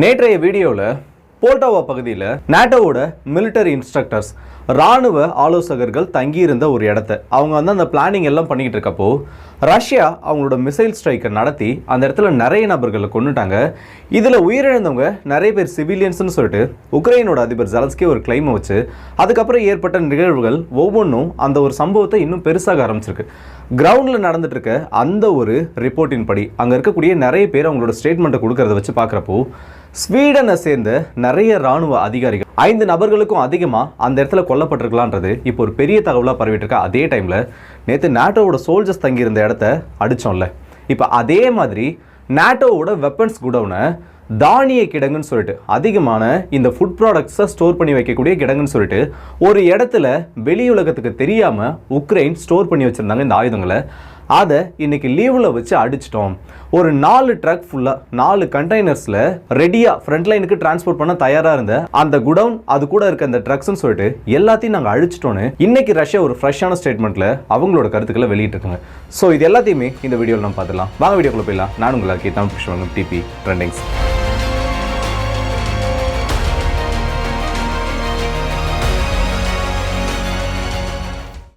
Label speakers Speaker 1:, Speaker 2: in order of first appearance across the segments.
Speaker 1: நேற்றைய வீடியோவில் போல்டாவா பகுதியில் நாட்டோவோட மிலிட்டரி இன்ஸ்ட்ரக்டர்ஸ் ராணுவ ஆலோசகர்கள் தங்கியிருந்த ஒரு இடத்த. அவங்க வந்து அந்த பிளானிங் எல்லாம் பண்ணிக்கிட்டு இருக்கப்போ ரஷ்யா அவங்களோட மிசைல் ஸ்ட்ரைக்கை நடத்தி அந்த இடத்துல நிறைய நபர்களை கொண்டுட்டாங்க இதில் உயிரிழந்தவங்க நிறைய பேர் சிவிலியன்ஸ்னு சொல்லிட்டு உக்ரைனோட அதிபர் ஜலஸ்கி ஒரு கிளைமை வச்சு அதுக்கப்புறம் ஏற்பட்ட நிகழ்வுகள் ஒவ்வொன்றும் அந்த ஒரு சம்பவத்தை இன்னும் பெருசாக ஆரம்பிச்சிருக்கு. கிரவுண்டில் நடந்துட்டு இருக்க அந்த ஒரு ரிப்போர்ட்டின் படி அங்கே இருக்கக்கூடிய நிறைய பேர் அவங்களோட ஸ்டேட்மெண்ட்டை கொடுக்கறத வச்சு பார்க்குறப்போ ஸ்வீடனை சேர்ந்த நிறைய ராணுவ அதிகாரிகள் ஐந்து நபர்களுக்கும் அதிகமாக அந்த இடத்துல கொல்லப்பட்டிருக்கலான்றது இப்போ ஒரு பெரிய தகவலாக பரவிட்டு இருக்கா அதே டைமில் நேற்று நாட்டோவோட சோல்ஜர்ஸ் தங்கியிருந்த இடத்த அடித்தோம்ல இப்போ அதே மாதிரி நாட்டோவோட வெப்பன்ஸ் குடவுனை தானிய கிடங்குன்னு சொல்லிட்டு அதிகமான இந்த ஃபுட் ப்ராடக்ட்ஸை ஸ்டோர் பண்ணி வைக்கக்கூடிய கிடங்குன்னு சொல்லிட்டு ஒரு இடத்துல வெளி உலகத்துக்கு தெரியாமல் உக்ரைன் ஸ்டோர் பண்ணி வச்சுருந்தாங்க இந்த ஆயுதங்களை. அதை இன்னைக்கு லீவில் வச்சு அடிச்சிட்டோம். ஒரு நாலு ட்ரக் ஃபுல்லாக நாலு கண்டெய்னர்ஸில் ரெடியாக ஃப்ரண்ட் லைனுக்கு டிரான்ஸ்போர்ட் பண்ண தயாராக இருந்த அந்த குடவுன் அது கூட இருக்க அந்த ட்ரக்ஸ்னு சொல்லிட்டு எல்லாத்தையும் நாங்கள் அழிச்சிட்டோன்னு இன்னைக்கு ரஷ்யா ஒரு ஃப்ரெஷ்ஷான ஸ்டேட்மெண்ட்டில் அவங்களோட கருத்துக்களை வெளியிட்டிருக்காங்க. ஸோ இது எல்லாத்தையுமே இந்த வீடியோவில் நம்ம பார்த்துலாம் வாங்க வீடியோக்குள்ளே போயிடலாம். நான் உங்களுக்கு தமிழ் புஷ்பங்க டிபி ட்ரெண்டிங்ஸ்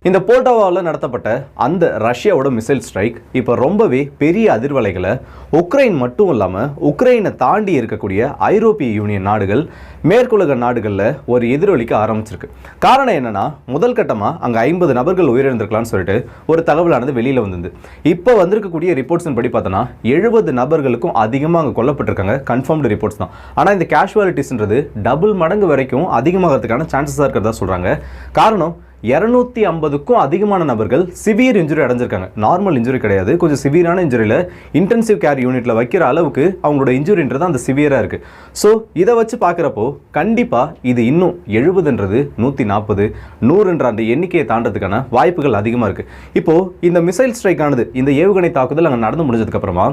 Speaker 1: இந்த போல்டாவாவில் நடத்தப்பட்ட அந்த ரஷ்யாவோட மிசைல் ஸ்ட்ரைக் இப்போ ரொம்பவே பெரிய அதிர்வலைகளை உக்ரைன் மட்டும் இல்லாமல் உக்ரைனை தாண்டி இருக்கக்கூடிய ஐரோப்பிய யூனியன் நாடுகள் மேற்குலக நாடுகளில் ஒரு எதிரொலிக்க ஆரம்பிச்சிருக்கு. காரணம் என்னன்னா முதல் கட்டமாக அங்கே ஐம்பது நபர்கள் உயிரிழந்திருக்கலாம்னு சொல்லிட்டு ஒரு தகவலானது வெளியில் வந்தது இப்போ வந்திருக்கக்கூடிய ரிப்போர்ட்ஸின் படி பார்த்தோன்னா எழுபது நபர்களுக்கும் அதிகமாக அங்கே கொல்லப்பட்டிருக்காங்க கன்ஃபார்ம்டு ரிப்போர்ட்ஸ் தான். ஆனால் இந்த கேஷுவாலிட்டிஸ்ன்றது டபுள் மடங்கு வரைக்கும் அதிகமாகிறதுக்கான சான்சஸாக இருக்கிறதா சொல்கிறாங்க காரணம் இரநூத்தி ஐம்பதுக்கும் அதிகமான நபர்கள் சிவியர் இன்ஜுரி அடைஞ்சிருக்காங்க. நார்மல் இன்ஜுரி கிடையாது. கொஞ்சம் சிவியரான இன்ஜுரியில் இன்டென்சிவ் கேர் யூனிட்டில் வைக்கிற அளவுக்கு அவங்களோட இன்ஜுரின்றது அந்த சிவியராக இருக்குது ஸோ இதை வச்சு பார்க்குறப்போ கண்டிப்பாக இது இன்னும் எழுபதுன்றது நூற்றி நாற்பது நூறுன்ற அந்த எண்ணிக்கையை தாண்டதுக்கான வாய்ப்புகள் அதிகமாக இருக்குது இப்போது இந்த மிசைல் ஸ்ட்ரைக் ஆனது இந்த ஏவுகணை தாக்குதல் அங்கே நடந்து முடிஞ்சதுக்கப்புறமா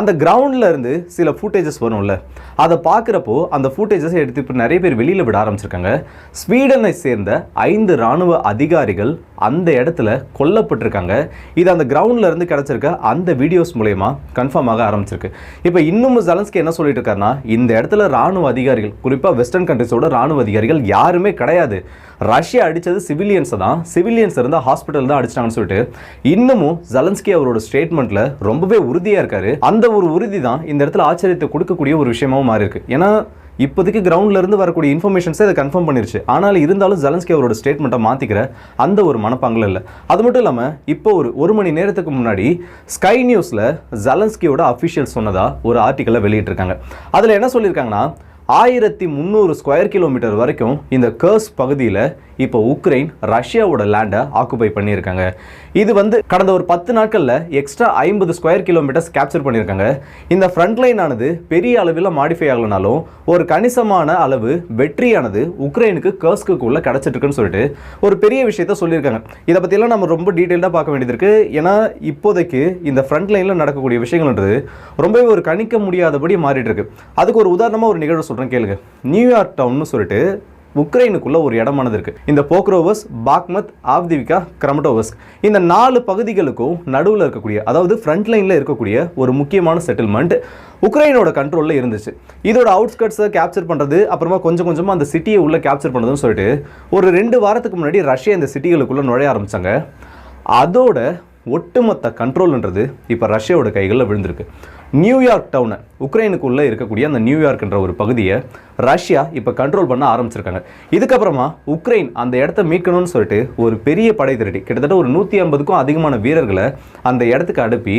Speaker 1: அந்த கிரவுண்டில் இருந்து சில ஃபுட்டேஜஸ் வரும்ல. அதை பார்க்குறப்போ அந்த ஃபுட்டேஜஸ் எடுத்து இப்போ நிறைய பேர் வெளியில் விட ஆரம்பிச்சிருக்காங்க. ஸ்வீடனை சேர்ந்த ஐந்து ராணுவ அதிகாரிகள் அந்த இடத்துல கொல்லப்பட்டிருக்காங்க. இது அந்த கிரவுண்டில் இருந்து கிடச்சிருக்க அந்த வீடியோஸ் மூலயமா கன்ஃபார்ம் ஆக ஆரம்பிச்சிருக்கு. இப்போ இன்னும் ஜலன்ஸ்கி என்ன சொல்லிட்டு இருக்காருன்னா இந்த இடத்துல ராணுவ அதிகாரிகள் குறிப்பாக வெஸ்டர்ன் கண்ட்ரிஸோட ராணுவ அதிகாரிகள் யாருமே கிடையாது. ரஷ்யா அடித்தது சிவிலியன்ஸை தான். சிவிலியன்ஸ் இருந்தால் ஹாஸ்பிட்டல் தான் அடிச்சிட்டாங்கன்னு சொல்லிட்டு இன்னமும் ஜலன்ஸ்கி அவரோட ஸ்டேட்மெண்ட்டில் ரொம்பவே உறுதியாக இருக்காரு. அந்த ஒரு உறுதி தான் இந்த இடத்துல ஆச்சரியத்தை கொடுக்கக்கூடிய ஒரு விஷயமாவும் மாறி இருக்கு ஏன்னா இப்போதைக்கு கிரவுண்ட்ல இருந்து வரக்கூடிய இன்ஃபர்மேஷன்ஸை அதை கன்ஃபார்ம் பண்ணிருச்சு. ஆனால் இருந்தாலும் ஜலன்ஸ்கி அவரோட ஸ்டேட்மெண்ட்டை மாற்றிக்கிற அந்த ஒரு மனப்பாங்கில் இல்லை. அது மட்டும் இல்லாமல் இப்போ ஒரு ஒரு மணி நேரத்துக்கு முன்னாடி ஸ்கை நியூஸில் ஜலன்ஸ்கியோட அஃபிஷியல் சொன்னதா ஒரு ஆர்டிக்கலை வெளியிட்டிருக்காங்க. அதில் என்ன சொல்லியிருக்காங்கன்னா ஆயிரத்தி முந்நூறு ஸ்கொயர் கிலோமீட்டர் வரைக்கும் இந்த கர்ஸ் பகுதியில் இப்போ உக்ரைன் ரஷ்யாவோட லேண்டை ஆக்குபை பண்ணியிருக்காங்க. இது வந்து கடந்த ஒரு பத்து நாட்களில் எக்ஸ்ட்ரா ஐம்பது ஸ்கொயர் கிலோமீட்டர்ஸ் கேப்சர் பண்ணியிருக்காங்க. இந்த ஃப்ரண்ட் லைன் ஆனது பெரிய அளவில் மாடிஃபை ஆகலனாலும் ஒரு கணிசமான அளவு வெற்றியானது உக்ரைனுக்கு கர்ஸ்க்குள்ள கிடச்சிட்ருக்குன்னு சொல்லிட்டு ஒரு பெரிய விஷயத்த சொல்லியிருக்காங்க. இதை பற்றிலாம் நம்ம ரொம்ப டீட்டெயிலாக பார்க்க வேண்டியது இருக்குது ஏன்னா இப்போதைக்கு இந்த ஃப்ரண்ட் லைனில் நடக்கக்கூடிய விஷயங்கள்ன்றது ரொம்பவே ஒரு கணிக்க முடியாதபடி மாறிட்டு இருக்கு அதுக்கு ஒரு உதாரணமாக ஒரு நிகழ்வு சொல்கிறேன் கேளுங்க. நியூயார்க் டவுன்னு சொல்லிட்டு உக்ரைனுக்குள்ள ஒரு இடமானது இருக்கு. இந்த போக்ரோவஸ் பாக்மத் ஆவ்திவிகா கிரமட்டோவஸ் இந்த நாலு பகுதிகளுக்கும் நடுவில் இருக்கக்கூடிய அதாவது ஃப்ரண்ட் லைனில் இருக்கக்கூடிய ஒரு முக்கியமான செட்டில்மெண்ட் உக்ரைனோட கண்ட்ரோலில் இருந்துச்சு. இதோட அவுட்ஸ்கட்ஸை கேப்சர் பண்ணுறது அப்புறமா கொஞ்சம் கொஞ்சமாக அந்த சிட்டியை உள்ளே கேப்சர் பண்ணுறதுன்னு சொல்லிட்டு ஒரு ரெண்டு வாரத்துக்கு முன்னாடி ரஷ்யா இந்த சிட்டிகளுக்குள்ளே நுழைய ஆரம்பித்தாங்க அதோட ஒட்டுமொத்த கண்ட்ரோல்ன்றது இப்போ ரஷ்யாவோட கைகளில் விழுந்திருக்கு. நியூயார்க் டவுனை உக்ரைனுக்குள்ளே இருக்கக்கூடிய அந்த நியூயார்க்ன்ற ஒரு பகுதியை ரஷ்யா இப்போ கண்ட்ரோல் பண்ண ஆரம்பிச்சிருக்காங்க. இதுக்கப்புறமா உக்ரைன் அந்த இடத்த மீட்கணும்னு சொல்லிட்டு ஒரு பெரிய படை திரட்டி கிட்டத்தட்ட ஒரு நூற்றி ஐம்பதுக்கும் அதிகமான வீரர்களை அந்த இடத்துக்கு அனுப்பி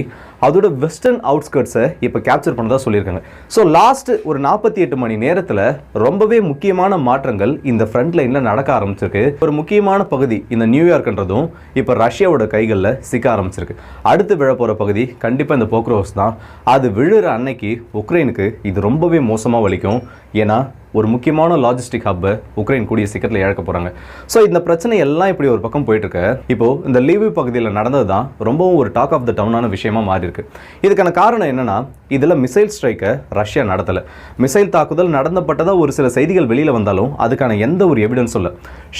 Speaker 1: அதோட வெஸ்டர்ன் அவுட்ஸ்கர்ட்ஸை இப்போ கேப்சர் பண்ணதா சொல்லியிருக்காங்க. ஸோ லாஸ்ட் ஒரு நாற்பத்தி எட்டு மணி நேரத்தில் ரொம்பவே முக்கியமான மாற்றங்கள் இந்த ஃப்ரண்ட் லைனில் நடக்க ஆரம்பிச்சிருக்கு. ஒரு முக்கியமான பகுதி இந்த நியூயார்க்ன்றதும் இப்போ ரஷ்யாவோட கைகளில் சிக்க ஆரம்பிச்சிருக்கு. அடுத்து விழ போகிற பகுதி கண்டிப்பாக இந்த போக்ரோஸ் தான். அது விழுற அன்னைக்கு உக்ரைனுக்கு இது ரொம்பவே மோசமாக வலிக்கும். ஏன்னா ஒரு முக்கியமான லாஜிஸ்டிக் ஹப்பை உக்ரைன் கூடிய சீக்கிரத்தில் இழக்க போகிறாங்க ஸோ இந்த பிரச்சனை எல்லாம் இப்படி ஒரு பக்கம் போயிட்டு இருக்கு இப்போ இந்த லீவு பகுதியில் நடந்தது தான் ரொம்பவும் ஒரு டாக் ஆஃப் த டவுனான விஷயமா மாறி இருக்கு இதுக்கான காரணம் என்னன்னா இதில் மிசைல் ஸ்ட்ரைக்கை ரஷ்யா நடத்தலை. மிசைல் தாக்குதல் நடந்தப்பட்டதாக ஒரு சில செய்திகள் வெளியில் வந்தாலும் அதுக்கான எந்த ஒரு எவிடன்ஸும் இல்லை.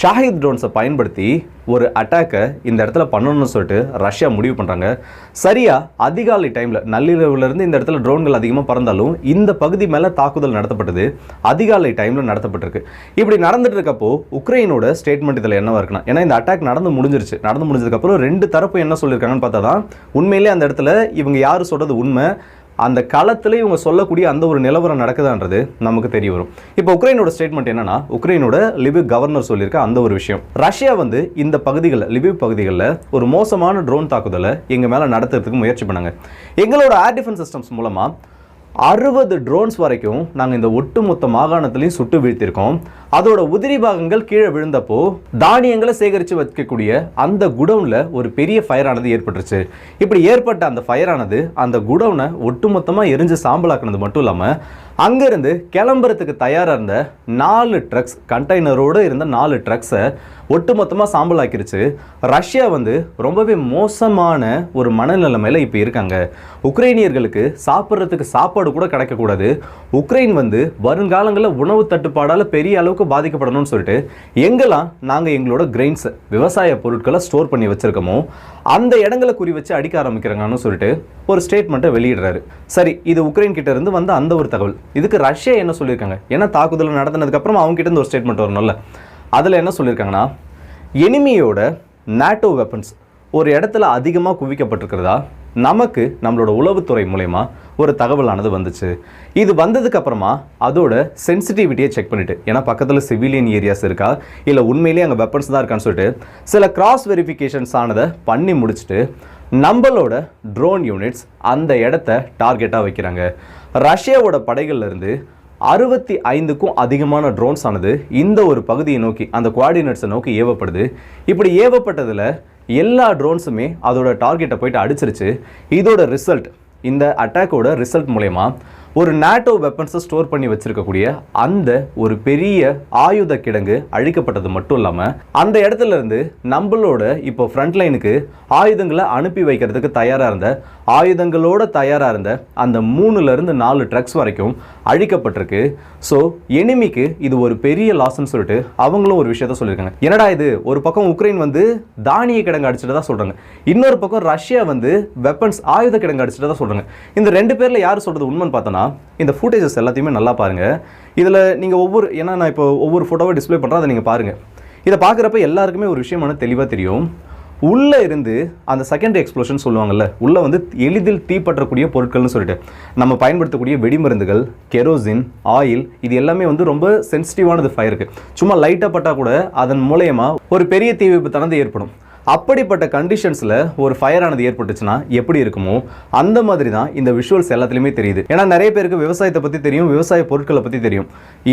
Speaker 1: ஷாஹித் ட்ரோன்ஸை பயன்படுத்தி ஒரு அட்டாக்கை இந்த இடத்துல பண்ணணும்னு சொல்லிட்டு ரஷ்யா முடிவு பண்ணுறாங்க சரியாக அதிகாலை டைமில் நள்ளிரவுலேருந்து இந்த இடத்துல ட்ரோன்கள் அதிகமாக பறந்தாலும் இந்த பகுதி மேலே தாக்குதல் நடத்தப்பட்டது அதிகாலை டைமில் நடத்தப்பட்டிருக்கு. இப்படி நடந்துட்டு இருக்கப்போ உக்ரைனோட ஸ்டேட்மெண்ட் இதில் என்னவா இருக்குன்னா ஏன்னா இந்த அட்டாக் நடந்து முடிஞ்சிருச்சு. நடந்து முடிஞ்சதுக்கப்புறம் ரெண்டு தரப்பு என்ன சொல்லியிருக்காங்கன்னு பார்த்தா தான் உண்மையிலே அந்த இடத்துல இவங்க யார் சொல்கிறது உண்மை. அந்த களத்தில் இவங்க சொல்லக்கூடிய அந்த ஒரு நிலவரம் நடக்குதான்றது நமக்கு தெரிய வரும். இப்போ உக்ரைனோட ஸ்டேட்மெண்ட் என்னன்னா உக்ரைனோட லிபிவ் கவர்னர் சொல்லியிருக்க அந்த ஒரு விஷயம். ரஷ்யா வந்து இந்த பகுதிகளில் லிபிவ் பகுதிகளில் ஒரு மோசமான ட்ரோன் தாக்குதலை எங்கள் மேலே நடத்துறதுக்கு முயற்சி பண்ணாங்க. எங்களோட ஏர் டிஃபென்ஸ் சிஸ்டம்ஸ் மூலமாக அறுபது ட்ரோன்ஸ் வரைக்கும் நாங்கள் இந்த ஒட்டுமொத்த மாகாணத்திலையும் சுட்டு வீழ்த்திருக்கோம். அதோட உதிரி பாகங்கள் கீழே விழுந்தப்போ தானியங்களை சேகரித்து வைக்கக்கூடிய அந்த குடவுனில் ஒரு பெரிய ஃபயரானது ஏற்பட்டுருச்சு. இப்படி ஏற்பட்ட அந்த ஃபயரானது அந்த குடவுனை ஒட்டுமொத்தமாக எரிஞ்சு சாம்பலாக்குனது மட்டும் இல்லாமல் அங்கேருந்து கிளம்புறதுக்கு தயாராக இருந்த நாலு ட்ரக்ஸ் கண்டெய்னரோடு இருந்த நாலு ட்ரக்ஸை ஒட்டுமொத்தமாக சாம்பலாக்கிருச்சு ரஷ்யா வந்து ரொம்பவே மோசமான ஒரு மனநிலைமையில் இப்போ இருக்காங்க. உக்ரைனியர்களுக்கு சாப்பிட்றதுக்கு சாப்பாடு கூட கிடைக்கக்கூடாது. உக்ரைன் வந்து வருங்காலங்களில் உணவு தட்டுப்பாடால் பெரிய அளவுக்கு பாதிக்கப்படணும்னு சொல்லிட்டு எங்கெல்லாம் நாங்கள் எங்களோட கிரெயின்ஸ் விவசாய பொருட்களை ஸ்டோர் பண்ணி வச்சுருக்கோமோ அந்த இடங்களை குறி வச்சு அடிக்க ஆரம்பிக்கிறாங்கன்னு சொல்லிட்டு ஒரு ஸ்டேட்மெண்ட்டை வெளியிடுறாரு. சரி இது உக்ரைன் கிட்ட இருந்து வந்த அந்த ஒரு தகவல். இதுக்கு ரஷ்யா என்ன சொல்லியிருக்காங்க? ஏன்னா தாக்குதல் நடத்தினதுக்கப்புறம் அவங்க கிட்ட இருந்து ஒரு ஸ்டேட்மெண்ட் வரணும்ல. அதில் என்ன சொல்லியிருக்காங்கன்னா எனிமியோட நேட்டோ வெப்பன்ஸ் ஒரு இடத்துல அதிகமாக குவிக்கப்பட்டிருக்கிறதா? நமக்கு நம்மளோட உளவுத்துறை மூலயமா ஒரு தகவலானது வந்துச்சு. இது வந்ததுக்கு அப்புறமா அதோட சென்சிட்டிவிட்டியை செக் பண்ணிட்டு ஏன்னா பக்கத்தில் சிவிலியன் ஏரியாஸ் இருக்கா இல்லை உண்மையிலேயே அங்கே வெப்பன்ஸ் தான் இருக்கான்னு சொல்லிட்டு சில கிராஸ் வெரிஃபிகேஷன்ஸ் ஆனதை பண்ணி முடிச்சுட்டு நம்மளோட ட்ரோன் யூனிட்ஸ் அந்த இடத்த டார்கெட்டாக வைக்கிறாங்க. ரஷ்யாவோட படைகள்லேருந்து அறுபத்தி ஐந்துக்கும் அதிகமான ட்ரோன்ஸ் ஆனது இந்த ஒரு பகுதியை நோக்கி அந்த குவாடினேட்ஸை நோக்கி ஏவப்படுது. இப்படி ஏவப்பட்டதில் எல்லா ட்ரோன்ஸுமே அதோட டார்கெட்டை போயிட்டு அடிச்சிருச்சு. இதோட ரிசல்ட் இந்த அட்டாக்கோட ரிசல்ட் மூலயமா ஒரு நாட்டோ வெப்பன்ஸை ஸ்டோர் பண்ணி வச்சிருக்கக்கூடிய அந்த ஒரு பெரிய ஆயுத கிடங்கு அழிக்கப்பட்டது மட்டும் இல்லாமல் அந்த இடத்துல இருந்து நம்மளோட இப்போ ஃப்ரண்ட்லைனுக்கு ஆயுதங்களை அனுப்பி வைக்கிறதுக்கு தயாராக இருந்த ஆயுதங்களோட தயாராக இருந்த அந்த மூணுலேருந்து நாலு ட்ரக்ஸ் வரைக்கும் அழிக்கப்பட்டிருக்கு. ஸோ எனிமிக்கு இது ஒரு பெரிய லாஸ்ன்னு சொல்லிட்டு அவங்களும் ஒரு விஷயத்த சொல்லியிருக்காங்க. என்னடா இது? ஒரு பக்கம் உக்ரைன் வந்து தானிய கிடங்கு அடிச்சுட்டு தான் சொல்கிறாங்க இன்னொரு பக்கம் ரஷ்யா வந்து வெப்பன்ஸ் ஆயுத கிடங்கு அடிச்சுட்டு தான் சொல்கிறாங்க இந்த ரெண்டு பேரில் யார் சொல்கிறது உண்மைன்னு பார்த்தோன்னா இந்த ஃபுட்டேஜஸ் எல்லாத்தையுமே நல்லா பாருங்கள் இதில் நீங்கள் ஒவ்வொரு ஏன்னா நான் இப்போ ஒவ்வொரு ஃபோட்டோவை டிஸ்ப்ளே பண்ணுறேன் அதை நீங்கள் பாருங்கள் இதை பார்க்குறப்ப எல்லாருக்குமே ஒரு விஷயமான தெளிவாக தெரியும். உள்ளே இருந்து அந்த செகண்டரி எக்ஸ்ப்ளோஷன் சொல்லுவாங்கல்ல உள்ளே வந்து எளிதில் தீப்பற்றக்கூடிய பொருட்கள்னு சொல்லிட்டு. நம்ம பயன்படுத்தக்கூடிய வெடிமருந்துகள் கெரோசின் ஆயில் இது எல்லாமே வந்து ரொம்ப சென்சிட்டிவானது ஃபயருக்கு சும்மா லைட்டாக பட்டால் கூட அதன் மூலயமா ஒரு பெரிய தீ விபத்தானது ஏற்படும். அப்படிப்பட்ட கண்டிஷன்ஸில் ஒரு ஃபயர் ஆனது ஏற்பட்டுச்சுன்னா எப்படி இருக்குமோ அந்த மாதிரி தான் இந்த விஷுவல்ஸ் எல்லாத்துலேயுமே தெரியுது. ஏன்னா நிறைய பேருக்கு விவசாயத்தை பற்றி தெரியும் விவசாய பொருட்களை பற்றி தெரியும்.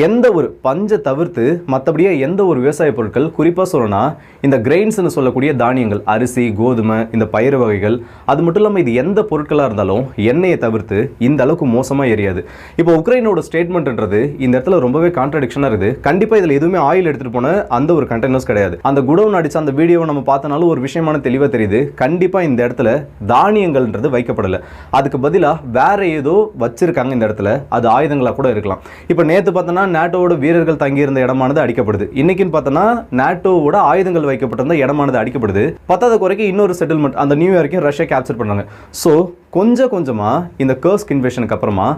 Speaker 1: எந்த ஒரு பஞ்சை தவிர்த்து மற்றபடியே எந்த ஒரு விவசாய பொருட்கள் குறிப்பாக சொல்லணும்னா இந்த கிரெயின்ஸ்னு சொல்லக்கூடிய தானியங்கள் அரிசி கோதுமை இந்த பயிர் வகைகள் அது மட்டும் இல்லாமல் இது எந்த பொருட்களாக இருந்தாலும் எண்ணெயை தவிர்த்து இந்த அளவுக்கு மோசமாக எரியாது. இப்போ உக்ரைனோட ஸ்டேட்மெண்ட்ன்றது இந்த இடத்துல ரொம்பவே கான்ட்ரடிக்ஷனாக இருக்குது. கண்டிப்பாக இதில் எதுவுமே ஆயில் எடுத்துகிட்டு போன அந்த ஒரு கண்டெய்னர்ஸ் கிடையாது. அந்த குடவுன் அடித்த அந்த வீடியோவை நம்ம பார்த்தனாலும் ஒரு விஷயமான தெளிவாக தெரியுது. கண்டிப்பாக இந்த இடத்துல தானியங்கள்ன்றது வைக்கப்படலை. அதுக்கு பதிலாக வேற ஏதோ வச்சிருக்காங்க இந்த இடத்துல. அது ஆயுதங்களாக கூட இருக்கலாம். இப்போ நேற்று பார்த்தோன்னா நேட்டோவோட வீரர்கள் தங்கியிருந்த இடமானது அடிக்கப்படுது. இன்னைக்குன்னு பார்த்தோன்னா நேட்டோவோட ஆயுதங்கள் வைக்கப்பட்டிருந்த இடமானது அடிக்கப்படுது. பத்தாவது குறைக்கு இன்னொரு செட்டில்மெண்ட் அந்த நியூயார்க்கையும் ரஷ்யா கேப்சர் பண்ணாங்க. ஸோ கொஞ்சம் கொஞ்சமாக இந்த கர்ஸ்க் இன்வேஷனுக்கு அப்புறமா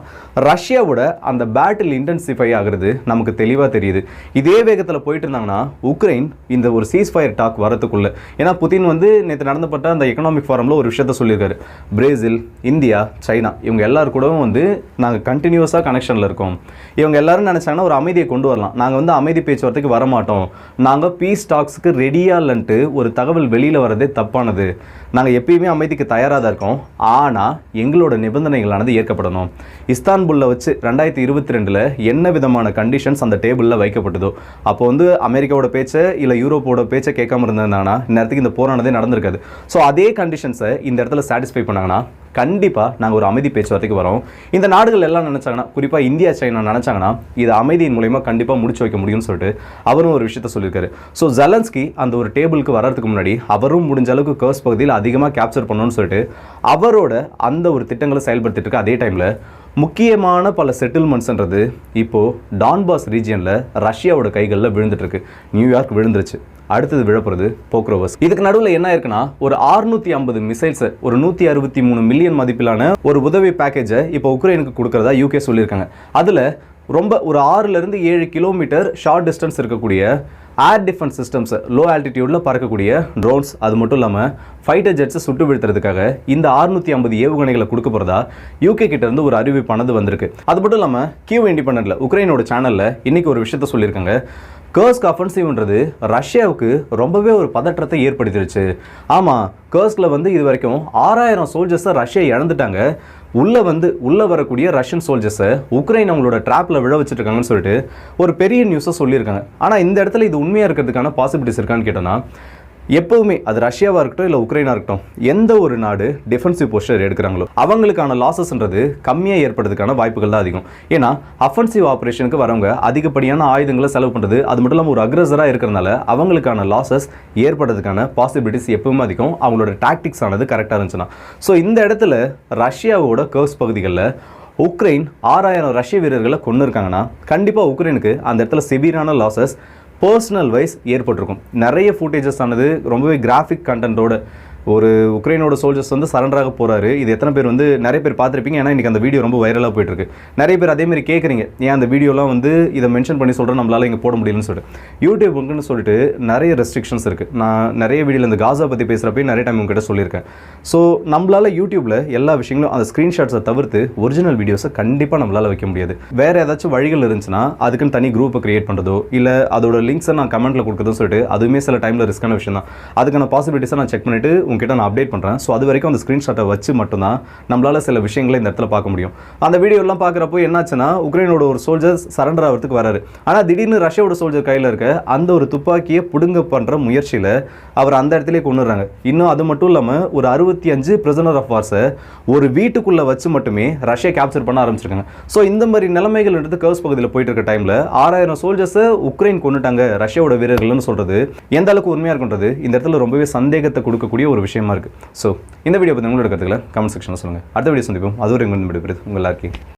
Speaker 1: ரஷ்யாவோட அந்த பேட்டில் இன்டென்சிஃபை ஆகிறது நமக்கு தெளிவாக தெரியுது. இதே வேகத்தில் போயிட்டு இருந்தாங்கன்னா உக்ரைன் இந்த ஒரு சீஸ் ஃபயர் டாக் வரத்துக்குள்ள. ஏன்னா புதின் வந்து நேற்று நடந்தப்பட்ட அந்த எக்கனாமிக் ஃபாரமில் ஒரு விஷயத்த சொல்லியிருக்காரு. பிரேசில் இந்தியா சைனா இவங்க எல்லாரு கூடவும் வந்து நாங்கள் கண்டினியூஸாக கனெக்ஷனில் இருக்கோம். இவங்க எல்லாரும் நினச்சாங்கன்னா ஒரு அமைதியை கொண்டு வரலாம். நாங்கள் வந்து அமைதி பேச்சுவார்த்தைக்கு வரமாட்டோம். நாங்கள் பீஸ் டாக்ஸுக்கு ரெடியாக இல்லைன்ட்டு ஒரு தகவல் வெளியில் வரதே தப்பானது. நாங்கள் எப்பயுமே அமைதிக்கு தயாராக தான் இருக்கோம். ஆனால் எங்களோட நிபந்தனைகளானது ஏற்கப்படணும். இஸ்தான்புல்ல வச்சு ரெண்டாயிரத்தி இருபத்தி ரெண்டில் என்ன விதமான கண்டிஷன்ஸ் அந்த டேபிளில் வைக்கப்பட்டதோ? அப்போ வந்து அமெரிக்காவோட பேச்சை இல்லை யூரோப்போட பேச்சை கேட்காம இருந்ததுனா நேரத்துக்கு இந்த போரானதே நடந்திருக்காது. ஸோ அதே கண்டிஷன்ஸை இந்த இடத்துல சாட்டிஸ்ஃபை பண்ணாங்கன்னா கண்டிப்பாக நாங்கள் ஒரு அமைதி பேச்சுவார்த்தைக்கு வரோம். இந்த நாடுகள் எல்லாம் நினச்சாங்கன்னா குறிப்பாக இந்தியா சைனா நினச்சாங்கன்னா இது அமைதியின் மூலயமா கண்டிப்பாக முடிச்சு வைக்க முடியும்னு சொல்லிட்டு அவரும் ஒரு விஷயத்த சொல்லியிருக்காரு. ஸோ ஜலன்ஸ்கி அந்த ஒரு டேபிளுக்கு வர்றதுக்கு முன்னாடி அவரும் முடிஞ்ச அளவுக்கு கர்ஸ் பகுதியில் அதிகமாக கேப்சர் பண்ணணும்னு சொல்லிட்டு அவரோட அந்த ஒரு திட்டங்களை செயல்படுத்திட்டு இருக்க அதே டைமில் முக்கியமான பல செட்டில்மெண்ட்ஸ்ன்றது இப்போது டான்பாஸ் ரீஜியனில் ரஷ்யாவோட கைகளில் விழுந்துட்டுருக்கு நியூயார்க் விழுந்துருச்சு. அடுத்தது விழப்புறது போக்ரோவஸ் இதுக்கு நடுவில் என்ன இருக்குன்னா ஒரு 650 ஐம்பது மிசைல்ஸை ஒரு நூற்றி அறுபத்தி மூணு மில்லியன் மதிப்பிலான ஒரு உதவி பேக்கேஜை இப்போ உக்ரைனுக்கு கொடுக்கறதா யூகே சொல்லியிருக்காங்க. அதில் ரொம்ப ஒரு ஆறுலேருந்து ஏழு கிலோமீட்டர் ஷார்ட் டிஸ்டன்ஸ் இருக்கக்கூடிய ஏர் டிஃபென்ஸ் சிஸ்டம்ஸ் லோ ஆல்டிடியூடில் பறக்கக்கூடிய ட்ரோன்ஸ் அது மட்டும் இல்லாமல் ஃபைட்டர் ஜெட்ஸை சுட்டு வீழ்த்துறதுக்காக இந்த 650 ஐம்பது ஏவுகணைகளை கொடுக்க போகிறதா யூகே கிட்டேருந்து ஒரு அறிவிப்பானது வந்திருக்கு. அது மட்டும் இல்லாமல் கியூ இண்டிபெண்டில் உக்ரைனோட சேனலில் இன்றைக்கி ஒரு விஷயத்த சொல்லியிருக்காங்க. கர்ஸ்க் அஃபென்சிவ்ன்றது ரஷ்யாவுக்கு ரொம்பவே ஒரு பதற்றத்தை ஏற்படுத்திடுச்சு ஆமாம் கர்ஸ்கில் வந்து இது வரைக்கும் ஆறாயிரம் சோல்ஜர்ஸை ரஷ்யா இழந்துட்டாங்க. உள்ளே வந்து உள்ளே வரக்கூடிய ரஷ்யன் சோல்ஜர்ஸை உக்ரைன் அவங்களோட ட்ராப்பில் விழ வச்சுருக்காங்கன்னு சொல்லிட்டு ஒரு பெரிய நியூஸை சொல்லியிருக்காங்க. ஆனால் இந்த இடத்துல இது உண்மையாக இருக்கிறதுக்கான பாசிபிலிட்டிஸ் இருக்கான்னு கேட்டோன்னா எப்பவுமே அது ரஷ்யாவாக இருக்கட்டும் இல்லை உக்ரைனாக இருக்கட்டும் எந்த ஒரு நாடு டிஃபென்சிவ் போஸ்டர் எடுக்கிறாங்களோ அவங்களுக்கான லாசஸ்ன்றது கம்மியாக ஏற்படுறதுக்கான வாய்ப்புகள் தான் அதிகம். ஏன்னா அஃபென்சிவ் ஆப்ரேஷனுக்கு வரவங்க அதிகப்படியான ஆயுதங்களை செலவு பண்ணுறது அது மட்டும் இல்லாமல் ஒரு அக்ரஸராக இருக்கிறனால அவங்களுக்கான லாசஸ் ஏற்படுறதுக்கான பாசிபிலிட்டிஸ் எப்பவுமே அதிகம். அவங்களோட டாக்டிக்ஸ் ஆனது கரெக்டாக இருந்துச்சுன்னா. ஸோ இந்த இடத்துல ரஷ்யாவோட கர்ஸ் பகுதிகளில் உக்ரைன் ஆறாயிரம் ரஷ்ய வீரர்களை கொண்டு இருக்காங்கன்னா கண்டிப்பாக உக்ரைனுக்கு அந்த இடத்துல சிவியரான லாசஸ் பர்சனல் வைஸ் ஏற்பட்டிருக்கும். நிறைய ஃபுட்டேஜஸ் ஆனது ரொம்பவே கிராஃபிக் கண்டென்ட்டோட ஒரு உக்ரைனோட சோல்ஜர்ஸ் வந்து சரண்டராக போகிறாரு இது எத்தனை பேர் வந்து நிறைய பேர் பார்த்துருப்பீங்க. ஏன்னா இன்றைக்கி அந்த வீடியோ ரொம்ப வைரலாக போயிட்டுருக்கு நிறைய பேர் அதேமாதிரி கேட்குறீங்க ஏன் அந்த வீடியோலாம் வந்து இதை மென்ஷன் பண்ணி சொல்கிறேன் நம்மளால் இங்கே போட முடியலன்னு சொல்லிட்டு. யூடியூப்புக்குன்னு சொல்லிட்டு நிறைய ரெஸ்ட்ரிக்ஷன்ஸ் இருக்குது நான் நிறைய வீடியோவில் இந்த காசா பற்றி பேசுகிறப்ப நிறைய டைம் உங்ககிட்ட சொல்லியிருக்கேன். ஸோ நம்மளால் யூடியூப்பில் எல்லா விஷயங்களும் அந்த ஸ்க்ரீன்ஷாட்ஸை தவிர்த்து ஒரிஜினல் வீடியோஸை கண்டிப்பாக நம்மளால் வைக்க முடியாது. வேறு ஏதாச்சும் வழிகள் இருந்துச்சுன்னா அதுக்குன்னு தனி குரூப்பை கிரியேட் பண்ணுறதோ இல்லை அதோட லிங்க்ஸை நான் கமெண்ட்டில் கொடுக்குறதோ சொல்லிட்டு அதுவுமே சில டைமில் ரிஸ்க்கான விஷயம் தான் அதுக்கான பாசிபிலிட்டிஸை நான் செக் பண்ணிவிட்டு உங்ககிட்ட நான் அப்டேட் பண்ணுறேன் ஸோ அது வரைக்கும் அந்த ஸ்க்ரீன்ஷாட்டை வச்சு மட்டும்தான் நம்மளால் சில விஷயங்களை இந்த இடத்துல பார்க்க முடியும். அந்த வீடியோலாம் பார்க்குறப்போ என்னாச்சுன்னா உக்ரைனோட ஒரு சோல்ஜர் சரண்டர் ஆகிறதுக்கு வராரு. ஆனால் திடீர்னு ரஷ்யாவோட சோல்ஜர் கையில் இருக்க அந்த ஒரு துப்பாக்கியை பிடுங்க பண்ணுற முயற்சியில் அவர் அந்த இடத்துலேயே கொண்டுறாங்க இன்னும் அது மட்டும் இல்லாமல் ஒரு அறுபத்தி அஞ்சு பிரிசனர் ஆஃப் வார்ஸை ஒரு வீட்டுக்குள்ளே வச்சு மட்டுமே ரஷ்யா கேப்சர் பண்ண ஆரம்பிச்சிருக்காங்க. ஸோ இந்த மாதிரி நிலைமைகள்ன்றது கர்ஸ் பகுதியில் போயிட்டு இருக்க டைமில் ஆறாயிரம் சோல்ஜர்ஸை உக்ரைன் கொண்டுட்டாங்க ரஷ்யாவோட வீரர்கள்னு சொல்கிறது எந்த அளவுக்கு உண்மையாக இருக்குன்றது இந்த இடத்துல ரொம்பவே சந்தேகத்தை கொடுக்கக்கூடிய ஒரு விஷயமா இருக்குது ஸோ இந்த வீடியோ பற்றி உங்களோட கருத்துக்களை கமெண்ட் செக்ஷனில் சொல்லுங்கள் அடுத்த வீடியோ சந்திப்போம். அது ஒரு உங்கள் உங்கள் எல்லாருக்கும்